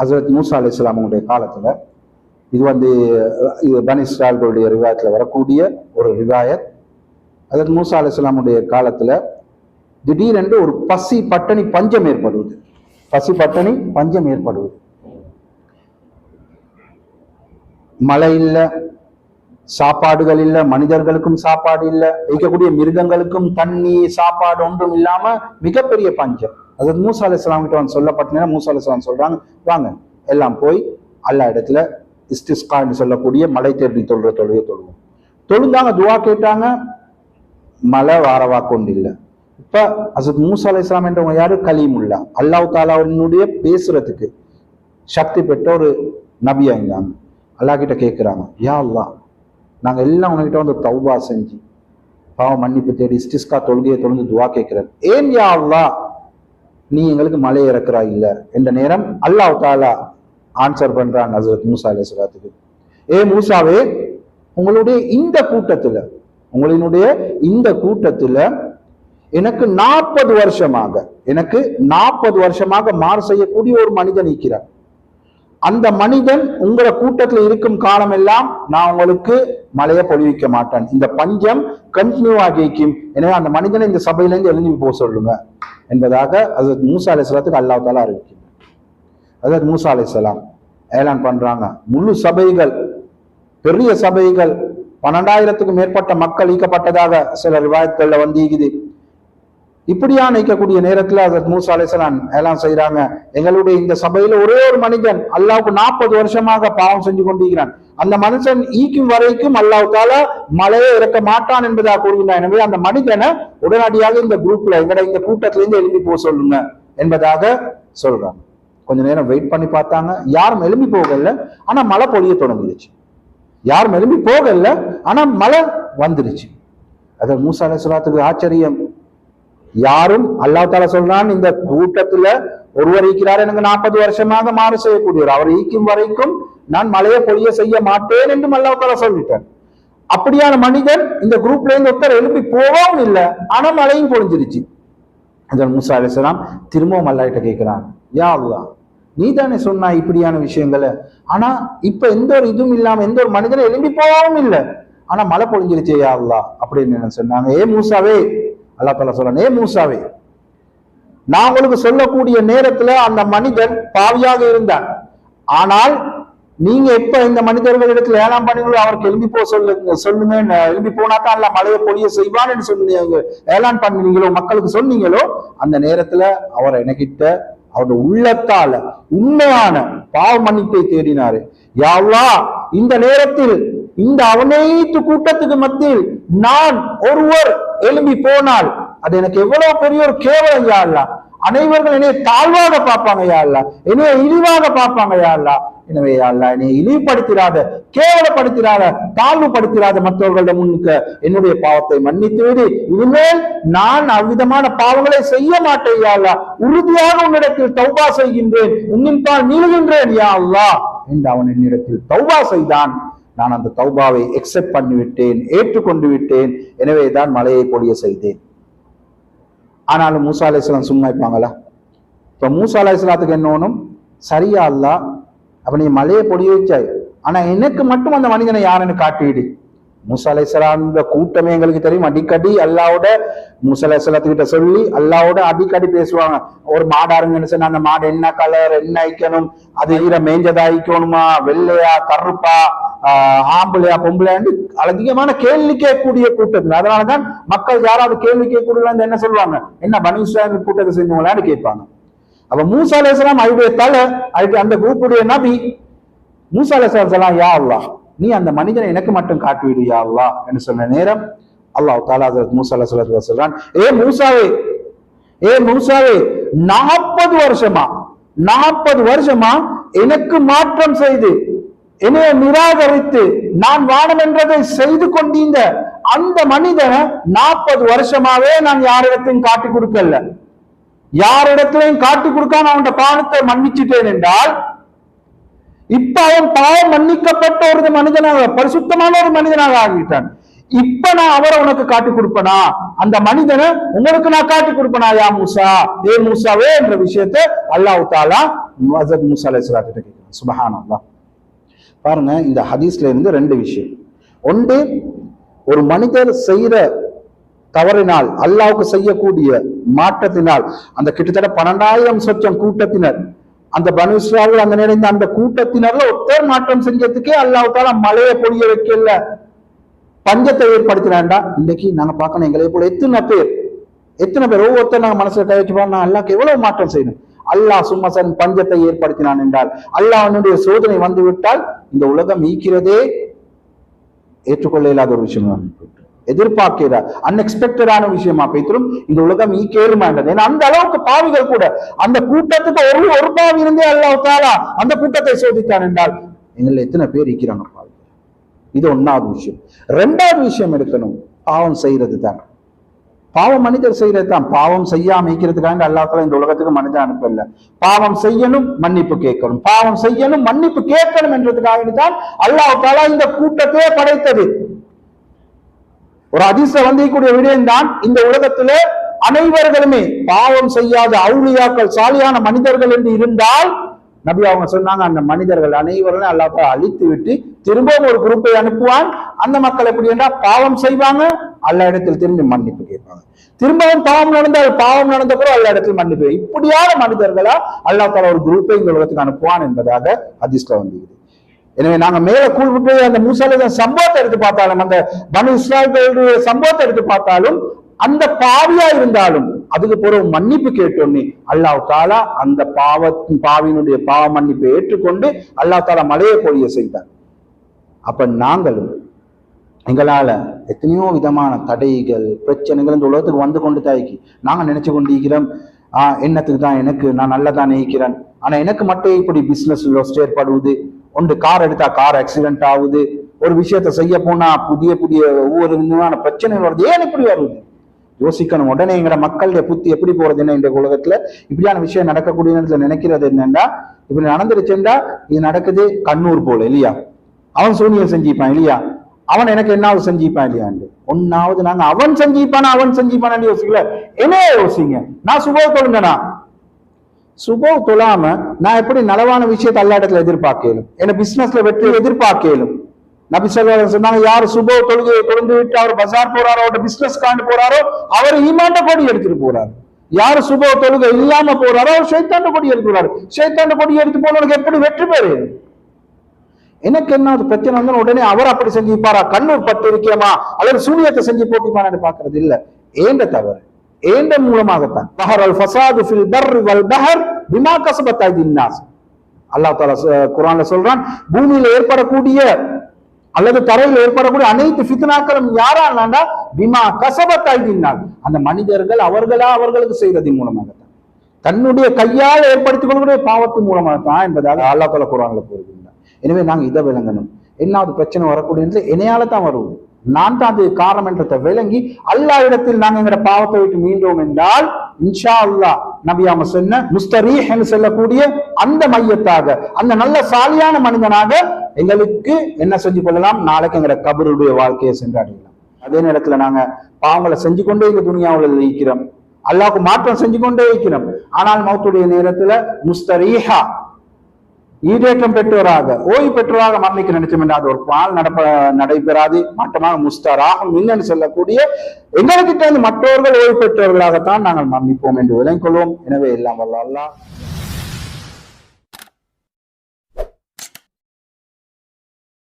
ஹசரத் மூசா அலி இஸ்லாமுடைய காலத்தில் இது வந்து இது பனி ரிவாயத்தில் வரக்கூடிய ஒரு ரிவாயத். ஹசரத் மூசா அலி இஸ்லாமுடைய காலத்தில் திடீரென்று ஒரு பசி பட்டணி பஞ்சம் ஏற்படுவது. பசி பட்டணி பஞ்சம் ஏற்படுவது. மழை இல்லை சாப்பாடுகள் இல்லை மனிதர்களுக்கும் சாப்பாடு இல்லை வைக்கக்கூடிய மிருகங்களுக்கும் தண்ணி சாப்பாடு ஒன்றும் இல்லாம மிகப்பெரிய பஞ்சம். அது மூசா அலி இஸ்லாம் கிட்ட வந்து சொல்லப்பட்டனா மூசா அலி இஸ்லாம் சொல்றாங்க வாங்க எல்லாம் போய் அல்லா இடத்துல இஸ்டிஸ்கான்னு என்று சொல்லக்கூடிய மலை தேடி தொழுற தொழுகை தொழுவோம். தொழுந்தாங்க துவா கேட்டாங்க மலை வாரவா கொண்டு இல்லை இப்ப அசத் மூசா அலி இஸ்லாம் என்றவங்க யாரு? கலீமுல்லா. அல்லாஹ் தாலாவினுடைய பேசுறதுக்கு சக்தி பெற்ற ஒரு நபியா இருந்தாங்க அல்லாஹ் கிட்ட கேட்குறாங்க யா அல்லா நாங்கள் எல்லாம் உங்ககிட்ட வந்து தௌபா செஞ்சு பாவம் மன்னிப்பு தேடி இஸ்டிஸ்கா தொழுகையை தொழுந்து துவா கேட்கிறேன் ஏன் யா அல்லா நீ எங்களுக்கு மலை இறக்குறா இல்ல. என்ற நேரம் அல்லாஹ் தாலா ஆன்சர் பண்றான் ஹசரத் மூசா அலைஹிஸ்ஸலாத்துக்கு ஏ மூசாவே உங்களுடைய இந்த கூட்டத்துல உங்களினுடைய இந்த கூட்டத்துல எனக்கு நாற்பது வருஷமாக எனக்கு நாற்பது வருஷமாக மாறு செய்யக்கூடிய ஒரு மனிதன் இருக்கிறார். அந்த மனிதன் உங்களை கூட்டத்தில் இருக்கும் காலம் எல்லாம் நான் உங்களுக்கு மழையை பொழிவிக்க மாட்டேன். இந்த பஞ்சம் கண்டினியூ ஆகிக்கும் எனவே அந்த மனிதனை இந்த சபையிலேருந்து எழுதி போக சொல்லுங்க. என்பதாக அது மூசா அலிஸ்லாத்துக்கு அல்லாஹ் தாலா அறிவிக்கிறார் அதாவது மூசா அலிஸ்லாம் ஏலான் பண்றாங்க. முழு சபைகள் பெரிய சபைகள் பன்னெண்டாயிரத்துக்கும் மேற்பட்ட மக்கள் ஈக்கப்பட்டதாக சில ரிவாயத்துகள்ல வந்து இருக்குது இப்படியா நிற்கக்கூடிய நேரத்தில் அதற்கு மூசா அலிஸ்லாம் எல்லாம் செய்யறாங்க எங்களுடைய இந்த சபையில ஒரே ஒரு மனிதன் அல்லாவுக்கு நாற்பது வருஷமாக பாவம் செஞ்சு கொண்டிருக்கிறான். அந்த மனுஷன் ஈக்கும் வரைக்கும் அல்லாவுக்கால மழையே இறக்க மாட்டான் என்பதாக கூறுகின்றான். எனவே அந்த மனிதனை உடனடியாக இந்த குரூப்ல எங்கட இந்த கூட்டத்துல இருந்து எழுப்பி போக சொல்லுங்க என்பதாக சொல்றாங்க கொஞ்ச நேரம் வெயிட் பண்ணி பார்த்தாங்க. யாரும் எழுப்பி போகல. ஆனா மழை பொழிய தொடங்கிடுச்சு. யாரும் எழுப்பி போகல. ஆனா மழை வந்துருச்சு அதை மூசா அலிஸ்லாத்துக்கு ஆச்சரியம். யாரும் அல்லா தாலா சொல்றான் இந்த கூட்டத்துல ஒருவர் ஈக்கிறார் எனக்கு நாற்பது வருஷமாக மாறு செய்யக்கூடியவர். அவர் ஈக்கும் வரைக்கும் நான் மலையை பொழிய செய்ய மாட்டேன் என்று அல்லா சொல்லிட்டேன் அப்படியான மனிதன் இந்த குரூப்ல இருந்து ஒருத்தர் எழுப்பி போகவும் இல்லை ஆனா மழையும் பொழிஞ்சிருச்சு. அதன் மூசா அலிஸ்லாம் திரும்பவும் அல்லாட்ட கேட்கிறான் யா அல்லா நீ தானே சொன்னா இப்படியான விஷயங்களை? ஆனா இப்ப எந்த ஒரு இதுவும் இல்லாம எந்த ஒரு மனிதனும் எழும்பி போகவும் இல்லை. ஆனா மழை பொழிஞ்சிருச்சே யா அல்லா அப்படின்னு என்ன சொன்னாங்க ஏ மூசாவே அல்லா தாலா சொல்றான் ஏ மூசாவே நான் உங்களுக்கு சொல்லக்கூடிய நேரத்துல அந்த மனிதன் பாவியாக இருந்தான். ஆனால் நீங்க எப்ப இந்த மனிதர்கள் இடத்துல ஏழாம் பண்ணீங்களோ அவருக்கு எழும்பி போ சொல்லுங்க சொல்லுங்க எழும்பி போனா தான் அல்ல மழையை பொழிய செய்வான்னு சொன்னீங்க ஏழாம் பண்ணீங்களோ மக்களுக்கு சொன்னீங்களோ அந்த நேரத்துல அவர் எனக்கிட்ட அவருடைய உள்ளத்தால உண்மையான பாவ மன்னிப்பை தேடினாரு. யாவா இந்த நேரத்தில் இந்த அனைத்து கூட்டத்துக்கு மத்தியில் நான் ஒருவர் எழும்பி போனால் அது எனக்கு எவ்வளவு பெரிய ஒரு கேவலம் யாழ்லா அல்லா அனைவர்கள் என்னைய தாழ்வாக பார்ப்பாங்க யாழ்லா என்னைய இழிவாக பார்ப்பாங்க யாழ்லா அல்லா எனவே யாழ்லா என்னை இழிவுபடுத்திடாத கேவலப்படுத்திடாத தாழ்வுபடுத்திடாத மற்றவர்களிடம் முன்னுக்கு என்னுடைய பாவத்தை மன்னித்து விடு. இனிமேல் நான் அவ்விதமான பாவங்களை செய்ய மாட்டேன் யாழ்லா உறுதியாக உன்னிடத்தில் தௌபா செய்கின்றேன். உன்னின் பால் நீளுகின்றேன் யா அல்லா என்று அவன் என்னிடத்தில் தௌபா செய்தான். நான் அந்த தௌபாவை எக்ஸெப்ட் பண்ணிவிட்டேன் ஏற்றுக்கொண்டு விட்டேன் எனவே தான் மலையை பொழிய செய்தேன். ஆனாலும் மூசா அலையாம் சும்மா இருப்பாங்களா? இப்போ மூசா அலையாத்துக்கு என்ன சரியா அல்லா அப்ப நீ மலையை பொழிய வச்சாய். ஆனா எனக்கு மட்டும் அந்த மனிதனை யாருன்னு காட்டிடு. மூசா அலையாம் கூட்டமே எங்களுக்கு தெரியும். அடிக்கடி அல்லாவோட மூசா அலையாத்துக்கிட்ட சொல்லி அல்லாவோட அடிக்கடி பேசுவாங்க. ஒரு மாடாருங்கன்னு சொன்னா அந்த மாடு என்ன கலர் என்ன ஐக்கணும் அது ஈர மேஞ்சதா ஐக்கணுமா வெள்ளையா கருப்பா? ஆம்பளையா பொம்பளையாண்டு அதிகமான கேள்வி கேட்கக்கூடிய கூட்டத்தில். அதனாலதான் மக்கள் யாராவது கேள்வி கேட்கக்கூடிய என்ன சொல்லுவாங்க? என்ன பனு கூட்டத்தை செஞ்சவங்களான்னு கேட்பாங்க. அப்ப மூசா அலேஸ்லாம் அவருடைய தலை அதுக்கு அந்த குரூப்புடைய நபி மூசா அலேஸ்லாம் யா அல்லா நீ அந்த மனிதனை எனக்கு மட்டும் காட்டிவிடு யா அல்லா என்று சொன்ன நேரம் அல்லாஹ் தாலா மூசா அலேஸ்வரத்துல சொல்றான் ஏ மூசாவே ஏ மூசாவே நாற்பது வருஷமா நாற்பது வருஷமா எனக்கு மாற்றம் செய்து என்னைய நிராகரித்து நான் வானம் என்றதை செய்து கொண்டிருந்த அந்த மனிதனை நாற்பது வருஷமாவே நான் யாரிடத்தையும் காட்டி கொடுக்கல. யாரிடத்திலையும் காட்டி கொடுக்காம அவன் பாவத்தை மன்னிச்சுட்டேன் என்றால் இப்ப அவன் பாவம் மன்னிக்கப்பட்ட ஒரு மனிதனாக பரிசுத்தமான ஒரு மனிதனாக ஆகிவிட்டான். இப்ப நான் அவரை உனக்கு காட்டி கொடுப்பனா? அந்த மனிதனை உங்களுக்கு நான் காட்டி கொடுப்பனா? யா மூசா ஏ மூசாவே என்ற விஷயத்தை அல்லாஹ் தாலா மூசா அலைஹிஸ்ஸலாத்து கிட்ட பாருங்க இந்த ஹதீஸ்ல இருந்து ரெண்டு விஷயம். ஒன்று ஒரு மனிதர் செய்யற தவறினால் அல்லாவுக்கு செய்யக்கூடிய மாற்றத்தினால் அந்த கிட்டத்தட்ட பன்னெண்டாயிரம் சொச்சம் கூட்டத்தினர் அந்த பனுஸ்ராவில் அந்த நிறைந்த அந்த கூட்டத்தினர்ல ஒத்தர் மாற்றம் செஞ்சதுக்கே அல்லாவுக்கால மழையை பொழிய வைக்கல. பஞ்சத்தை ஏற்படுத்தினாண்டா இன்னைக்கு நாங்க பார்க்கணும் எங்களை போல எத்தனை பேர் எத்தனை பேர் ஒவ்வொருத்தர் நாங்க மனசுல கை வச்சு பாருங்க அல்லாஹ்க்கு எவ்வளவு மாற்றம் செய்யணும்? அல்லாஹ் சும்மசன் பஞ்சத்தை ஏற்படுத்தினான் என்றால் அல்லாஹனுடைய சோதனை வந்துவிட்டால் இந்த உலகம் ஈக்கிறதே ஏற்றுக்கொள்ள இல்லாத ஒரு விஷயம் எதிர்பார்க்கிற அன்எக்ஸ்பெக்டடான விஷயமா பேத்திரும் இந்த உலகம் ஈக்கேறுமாண்டது ஏன்னா அந்த அளவுக்கு பாவிகள் கூட அந்த கூட்டத்துக்கு ஒரு ஒரு பாவி இருந்தே அல்லாஹ் தாலா அந்த கூட்டத்தை சோதித்தான் என்றால் எங்களை எத்தனை பேர் ஈக்கிறாங்க பாவிகள் இது ஒன்னாவது விஷயம். ரெண்டாவது விஷயம் எடுக்கணும். பாவம் செய்யறது தான் பாவம் மனிதர் செய்யறது தான் பாவம் செய்யாம இருக்கிறதுக்காக அல்லாத்தால இந்த உலகத்துக்கு மனிதன் அனுப்பல. பாவம் செய்யணும் மன்னிப்பு கேட்கணும். பாவம் செய்யணும் மன்னிப்பு கேட்கணும் என்றதுக்காக தான் அல்லாஹ் இந்த கூட்டத்தையே படைத்தது. ஒரு அதிச வந்திக்கூடிய விடயம் தான் இந்த உலகத்துல அனைவர்களுமே பாவம் செய்யாத அவுளியாக்கள் சாலியான மனிதர்கள் என்று இருந்தால் நபி அவங்க சொன்னாங்க அந்த மனிதர்கள் அனைவரும் அல்லாத்தால அழித்து விட்டு திரும்பவும் ஒரு குரூப்பை அனுப்புவான். அந்த மக்கள் எப்படி என்றால் பாவம் செய்வாங்க அல்ல இடத்தில் திரும்பி மன்னிப்பு கேட்பாங்க. திரும்பவும் பாவம் நடந்தால் பாவம் நடந்த பிறகு அல்ல இடத்தில் மன்னிப்பு இப்படியான மனிதர்களா அல்லாஹ் தால ஒரு குரூப்பை இந்த உலகத்துக்கு அனுப்புவான் என்பதாக ஹதீஸ்ல வந்திருக்குது. எனவே நாங்க மேல கூழ் விட்டு அந்த மூசால சம்பவத்தை எடுத்து பார்த்தாலும் அந்த பனு இஸ்லாம்களுடைய சம்பவத்தை எடுத்து பார்த்தாலும் அந்த பாவியா இருந்தாலும் அதுக்கு பிறகு மன்னிப்பு கேட்டோன்னே அல்லாஹ் தாலா அந்த பாவ பாவியினுடைய பாவ மன்னிப்பை ஏற்றுக்கொண்டு அல்லாஹ் தாலா மலையை பொழிய செய்தார். அப்ப நாங்களும் எங்களால் எத்தனையோ விதமான தடைகள் பிரச்சனைகள் இந்த உலகத்துக்கு வந்து கொண்டு தாய்க்கு நாங்கள் நினச்சி கொண்டிருக்கிறோம் ஆஹ் என்னத்துக்கு தான் எனக்கு? நான் நல்லதான் நினைக்கிறேன். ஆனால் எனக்கு மட்டும் இப்படி பிஸ்னஸ் லாஸ் ஏற்படுவது ஒன்று கார் எடுத்தா கார் ஆக்சிடென்ட் ஆகுது. ஒரு விஷயத்த செய்ய போனா புதிய புதிய ஒவ்வொரு விதமான பிரச்சனை வருது. ஏன் இப்படி வருது? யோசிக்கணும். உடனே எங்கட மக்களுடைய புத்தி எப்படி போறது என்ன இந்த உலகத்துல? இப்படியான விஷயம் நடக்கக்கூடிய நேரத்துல நினைக்கிறது என்னன்னா இப்படி நடந்துருச்சுண்டா இது நடக்குது கண்ணூர் போல இல்லையா? அவன் சூனியம் செஞ்சுப்பான் இல்லையா? அவன் எனக்கு என்னாவது செஞ்சிப்பான் இல்லையாண்டு ஒன்னாவது நாங்க அவன் செஞ்சிப்பானா அவன் செஞ்சிப்பானு யோசிக்கல. என்ன யோசிங்க. நான் சுபோ தொழுங்கண்ணா சுபோ தொழாம நான் எப்படி நலவான விஷயத்தை எல்லா இடத்துல எதிர்பார்க்கலும்? என்ன பிசினஸ்ல வெற்றி எதிர்பார்க்கலும்? நபி சொல்லி சொன்னாங்க யார் சுபோ தொழுகையை தொழுந்து விட்டு அவர் பஜார் போறாரோ அவரோட பிசினஸ் காண்டு போறாரோ அவர் ஈமாண்ட கொடி எடுத்துட்டு போறாரு. யார் சுபோ தொழுகை இல்லாம போறாரோ அவர் சைத்தாண்ட கொடி எடுத்துறாரு சைத்தாண்ட கொடி எடுத்து போனவனுக்கு எப்படி வெற்றி பெறு எனக்கு என்ன ஒரு பிரச்சனை வந்து உடனே அவர் அப்படி செஞ்சுப்பாரா? கண்ணூர் பட்டு இருக்கேமா அல்லது சூனியத்தை செஞ்சு போட்டிப்பான்னு பாக்குறது இல்ல. ஏண்ட தவறு? ஏண்ட மூலமாகத்தான்? பஹர் அல் ஃபசாது ஃபில் பர் வல் பஹர் பிமா கசபத் ஐதின் நாஸ் அல்லாஹ் தஆலா ச- சொல்றான் பூமியில ஏற்படக்கூடிய அல்லது தரையில் ஏற்படக்கூடிய அனைத்து ஃபித்னாக்களும் யாராலாண்டா பிமா கசபத் ஐதின் அந்த மனிதர்கள் அவர்களா அவர்களுக்கு செய்யறதின் மூலமாகத்தான். தன்னுடைய கையால் ஏற்படுத்திக் கொள்ளக்கூடிய பாவத்தின் மூலமாகத்தான் என்பதாக அல்லாஹ் தஆலா குரான்ல கூறுகின்றார் எனவே நாங்கள் இதை விளங்கணும். என்னாவது பிரச்சனை வரக்கூடிய என்னையால தான் வருவோம் நான் தான் அது காரணம் என்றதை விளங்கி அல்லா இடத்தில் நாங்கள் எங்கட பாவத்தை விட்டு மீண்டோம் என்றால் இன்ஷா அல்லாஹ் நபி அவங்க சொன்ன முஸ்தரீஹ் என்று சொல்லக்கூடிய அந்த மையத்தாக அந்த நல்ல சாலியான மனிதனாக எங்களுக்கு என்ன செஞ்சு கொள்ளலாம்? நாளைக்கு எங்கட கபருடைய வாழ்க்கையை சென்றடையலாம். அதே நேரத்துல நாங்க பாவங்களை செஞ்சு கொண்டே இந்த துணியாவில் இருக்கிறோம். அல்லாவுக்கு மாற்றம் செஞ்சு கொண்டே இருக்கிறோம். ஆனால் மௌத்துடைய நேரத்துல முஸ்தரீஹா ஈடேற்றம் பெற்றோராக ஓய்வு பெற்றோராக மரணிக்க நினைச்சோம் என்றால் அது ஒரு பால் நடப்ப நடைபெறாது மாற்றமாக முஸ்தராக மின்னன்னு சொல்லக்கூடிய எங்களுக்கிட்ட மற்றவர்கள் ஓய்வு பெற்றவர்களாகத்தான் நாங்கள் மரணிப்போம் என்று விளங்கொள்வோம் கொள்வோம் எனவே எல்லாம் வல்ல